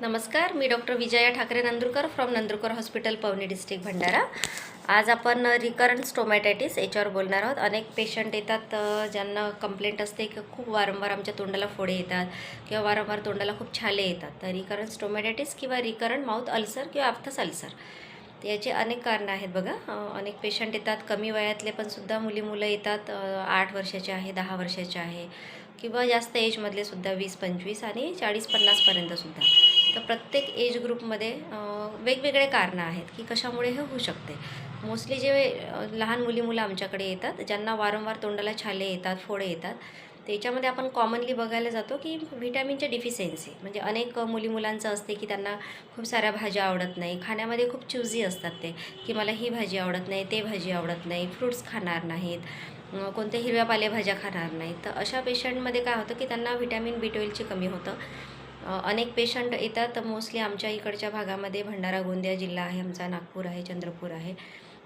नमस्कार मी doctor Vijaya Thakare Nandurkar from Nandurkar hospital Pauni district Bhandara. आज आपण recurrent स्टोमॅटायटिस याच्यावर बोलणार आहोत. अनेक पेशंट येतात ज्यांना कंप्लेंट असते की खूप वारंवार आमच्या तोंडाला फोडे येतात किंवा वारंवार तोंडाला खूप छाले येतात. तर रिकरंट स्टोमॅटायटिस किंवा रिकरंट माउथ अल्सर किंवा आफ्थस अल्सर याचे अनेक कारणं आहेत बघा. अनेक पेशंट येतात कमी वयातले पण सुद्धा मुली मुलं येतात आठ वर्षाचे आहे दहा वर्षाचे आहे किंवा जास्त एजमधले सुद्धा वीस पंचवीस आणि चाळीस पन्नासपर्यंतसुद्धा तर प्रत्येक एज ग्रुपमध्ये वेगवेगळे कारणं आहेत की कशामुळे हे होऊ शकते. मोस्टली जे लहान मुली मुलं आमच्याकडे येतात ज्यांना वारंवार तोंडाला छाले येतात फोडे येतात त्याच्यामध्ये आपण कॉमनली बघायला जातो की व्हिटॅमिनचे डिफिशियन्सी म्हणजे अनेक मुली मुलांचं असते की त्यांना खूप साऱ्या भाज्या आवडत नाही खाण्यामध्ये खूप चुजी असतात ते की मला ही भाजी आवडत नाही ते भाजी आवडत नाही फ्रूट्स खाणार नाहीत कोणत्या हिरव्या पालेभाज्या खाणार नाहीत. तर अशा पेशंटमध्ये काय होतं की त्यांना व्हिटॅमिन बी ट्वेल्वची कमी होतं. अनेक पेशंट येतात. मोस्टली आमच्या इकडच्या भागामध्ये भंडारा गोंदिया जिल्हा आहे आमचा नागपूर आहे चंद्रपूर आहे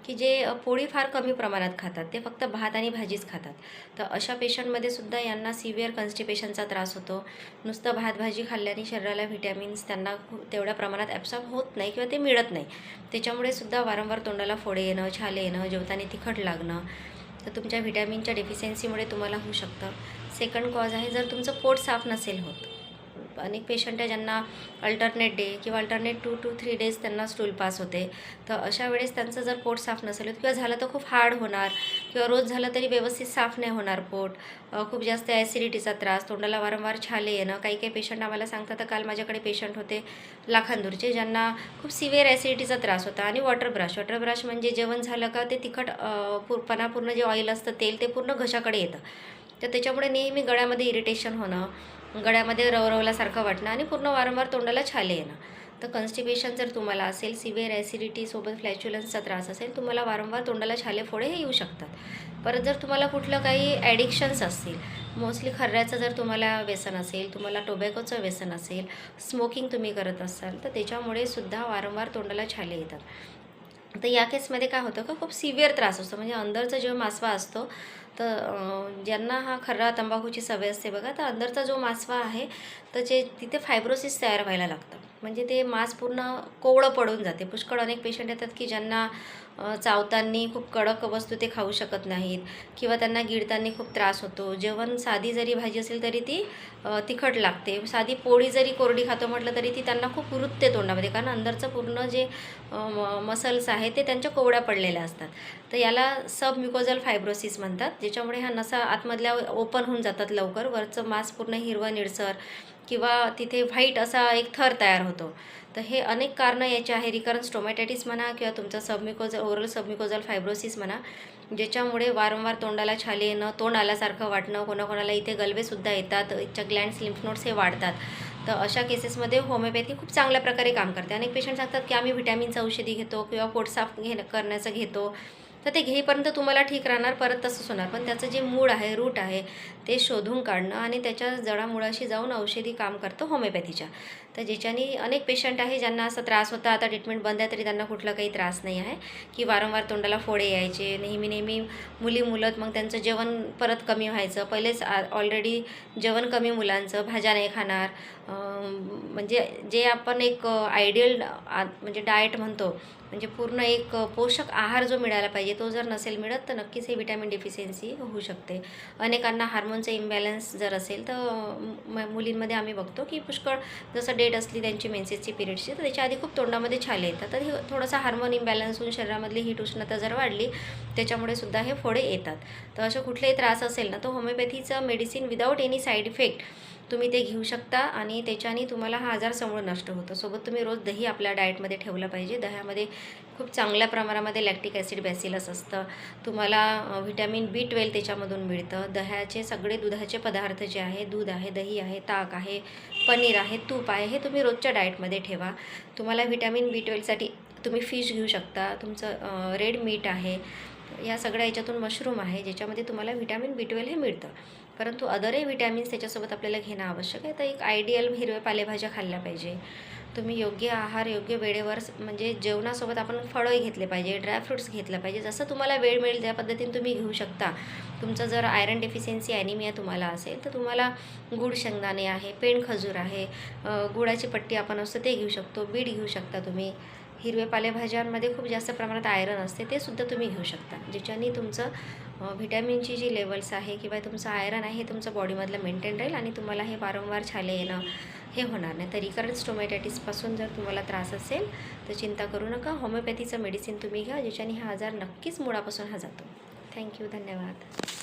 की जे पोळी फार कमी प्रमाणात खातात. ते फक्त भात आणि भाजीच खातात. तर अशा पेशंटमध्ये सुद्धा यांना सिव्हिअर कन्स्टिपेशनचा त्रास होतो. नुसतं भात भाजी खाल्ल्याने शरीराला व्हिटॅमिन्स त्यांना खूप तेवढ्या प्रमाणात ॲब्सॉर्ब होत नाही किंवा ते मिळत नाही. त्याच्यामुळे सुद्धा वारंवार तोंडाला फोडे येणं छाले येणं जेवताना तिखट लागणं तर तुमच्या व्हिटॅमिनच्या डेफिशियन्सीमुळे तुम्हाला होऊ शकतं. सेकंड कॉज आहे जर तुमचं पोट साफ नसेल होत अनेक पेशंट आहे ज्यांना अल्टरनेट डे किंवा alternate two two three days त्यांना स्टूल पास होते. तर अशा वेळेस त्यांचं जर पोट साफ नसेल किंवा झालं तर खूप हार्ड होणार किंवा रोज झालं तरी व्यवस्थित साफ नाही होणार पोट. खूप जास्त ॲसिडिटीचा त्रास तोंडाला वारंवार छाले येणं काही काही पेशंट आम्हाला सांगतात तर काल माझ्याकडे पेशंट होते लाखांदूरचे ज्यांना खूप सिव्हिअर ॲसिडिटीचा त्रास होता आणि वॉटर ब्रश वॉटर ब्रश म्हणजे जेवण झालं का ते तिखट अ, पणापूर्ण जे ऑइल असतं तेल ते पूर्ण घशाकडे येतं. तर त्याच्यामुळे नेहमी गळ्यामध्ये इरिटेशन होणं गळ्यामध्ये रवरवल्यासारखं वाटणं आणि पूर्ण वारंवार तोंडाला छाले येणं. तर कन्स्टिपेशन जर तुम्हाला असेल सिव्हिअर ॲसिडिटीसोबत फ्लॅच्युलन्सचा त्रास असेल तुम्हाला वारंवार तोंडाला छाले फोडे हे येऊ शकतात. परत जर तुम्हाला कुठलं काही ॲडिक्शन्स असतील मोस्टली खर्ऱ्याचं जर तुम्हाला व्यसन असेल तुम्हाला टोबॅकोचं व्यसन असेल स्मोकिंग तुम्ही करत असाल तर त्याच्यामुळे सुद्धा वारंवार तोंडाला छाले येतात. तर या केसमध्ये काय होतं का खूप सिव्हिअर त्रास असतो. म्हणजे अंदरचा जेव्हा मासवा असतो तर ज्यांना हा खर्रा तंबाखूची सवय असते बघा तर अंदरचा जो मासवा आहे तर जे तिथे फायब्रोसिस तयार व्हायला लागतं. म्हणजे ते मांस पूर्ण कोवळं पडून जाते. पुष्कळ अनेक पेशंट येतात की ज्यांना चावताना खूप कडक वस्तू ते खाऊ शकत नाहीत किंवा त्यांना गिळताना खूप त्रास होतो. जेवण साधी जरी भाजी असेल तरी ती तिखट लागते. साधी पोळी जरी कोरडी खातो म्हटलं तरी ती त्यांना खूप रुतते तोंडामध्ये कारण अंदरचं पूर्ण जे मसल्स आहेत ते त्यांच्या कोवड्या पडलेल्या असतात. तर याला सब म्युकोजल फायब्रोसिस म्हणतात. ज्याच्यामुळे ह्या नसा आतमधल्या ओपन होऊन जातात लवकर. वरचं मांस पूर्ण हिरवं निळसर किंवा तिथे व्हाईट असा एक थर तयार होतो. तर हे अनेक कारणं याचे आहे रिकरन्स टोमॅटायटिस म्हणा किंवा तुमचं सबमिकोजल ओरल सबमिकोजल फायब्रोसिस म्हणा ज्याच्यामुळे वारंवार तोंडाला छाले येणं तोंड आल्यासारखं वाटणं कोणाकोणाला इथे गलवेसुद्धा येतात इथच्या ग्लँड्स स्लिम्फ नोट्स हे वाढतात. तर अशा केसेसमध्ये होमिओपॅथी खूप चांगल्या प्रकारे काम करते. अनेक पेशंट सांगतात की आम्ही व्हिटॅमिनचं औषधी घेतो किंवा पोट साफ घे करण्याचं घेतो. तर ते घेईपर्यंत तुम्हाला ठीक राहणार परत तसंच होणार. पण त्याचं जे मूळ आहे रूट आहे ते शोधून काढणं आणि त्याच्या जडामुळाशी जाऊन औषधी काम करतं होमिओपॅथीच्या. तर ज्याच्यानी अनेक पेशंट आहे ज्यांना असा त्रास होता आता ट्रीटमेंट बंद आहे तरी त्यांना कुठला काही त्रास नाही आहे. की वारंवार तोंडाला फोडे यायचे नेहमी नेहमी मुली मुलं मग त्यांचं जेवण परत कमी व्हायचं. पहिलेच ऑलरेडी जेवण कमी मुलांचं भाज्या नाही खाणार. म्हणजे जे आपण एक आयडियल म्हणजे डाएट म्हणतो म्हणजे पूर्ण एक पोषक आहार जो मिळायला पाहिजे तो जर नसेल मिळत तर नक्कीच हे विटॅमिन डिफिशियन्सी होऊ शकते. अनेकांना हार्मोनचं इम्बॅलन्स जर असेल तर म- मुलींमध्ये आम्ही बघतो की पुष्कळ जसं डेट असली त्यांची मेन्सेसची पिरियडची तर त्याच्या आधी खूप तोंडामध्ये छाले येतात. तर हे थोडासा हार्मोन इम्बॅलन्स होऊन शरीरामधली हीट उष्णता जर वाढली त्याच्यामुळे सुद्धा हे फोडे येतात. तर असे कुठलेही त्रास असेल ना तो होमिओपॅथीचं medicine without any side effect तुम्ही ते घेऊ शकता आणि त्याच्याने तुम्हाला हा आजार समूळ नष्ट होतो. सोबत तुम्ही रोज दही आपल्या डाएटमध्ये ठेवलं पाहिजे. दह्यामध्ये खूप चांगल्या प्रमाणामध्ये लॅक्टिक ॲसिड बॅसिलस असतं. तुम्हाला व्हिटॅमिन बी ट्वेल्व त्याच्यामधून मिळतं. दह्याचे सगळे दुधाचे पदार्थ जे आहे दूध आहे दही आहे ताक आहे पनीर आहे तूप आहे हे तुम्ही रोजच्या डाएटमध्ये ठेवा. तुम्हाला व्हिटॅमिन बी ट्वेल्वसाठी तुम्ही फिश घेऊ शकता. तुमचं रेड मीट आहे. या सगळ्या याच्यातून मशरूम आहे ज्याच्यामध्ये तुम्हाला व्हिटॅमिन बी ट्वेल्व हे मिळतं. परंतु अदरही विटॅमिन्स त्याच्यासोबत आपल्याला घेणं आवश्यक आहे. तर एक आयडियल हिरव्या पालेभाज्या खाल्ल्या पाहिजे. तुम्ही योग्य आहार योग्य वेळेवर म्हणजे जेवणासोबत आपण फळंही घेतले पाहिजे ड्रायफ्रुट्स घेतलं पाहिजे. जसं तुम्हाला वेळ मिळेल त्या पद्धतीने तुम्ही घेऊ शकता. तुमचं जर आयरन डेफिशियन्सी ॲनिमिया तुम्हाला असेल तर तुम्हाला गुड शेंगदाणे आहे पेण खजूर आहे गुळाची पट्टी आपण असतो ते घेऊ शकतो बीड घेऊ शकता तुम्ही. हिरवे पालेभाज्यांमध्ये खूप जास्त प्रमाणात आयरन असते ते सुद्धा तुम्ही घेऊ शकता. ज्याच्याने तुमचं व्हिटॅमिनची जी लेवल्स आहे किंवा तुमचं आयरन आहे हे तुमचं बॉडीमधलं मेंटेन राहील आणि तुम्हाला हे वारंवार छाले येणं हे होणार नाही. तर रिकरन्स स्टोमॅटायटिसपासून जर तुम्हाला त्रास असेल तर चिंता करू नका. होमिओपॅथीचं मेडिसिन तुम्ही घ्या ज्याच्याने हा आजार नक्कीच मुळापासून हा जातो. थँक्यू. धन्यवाद.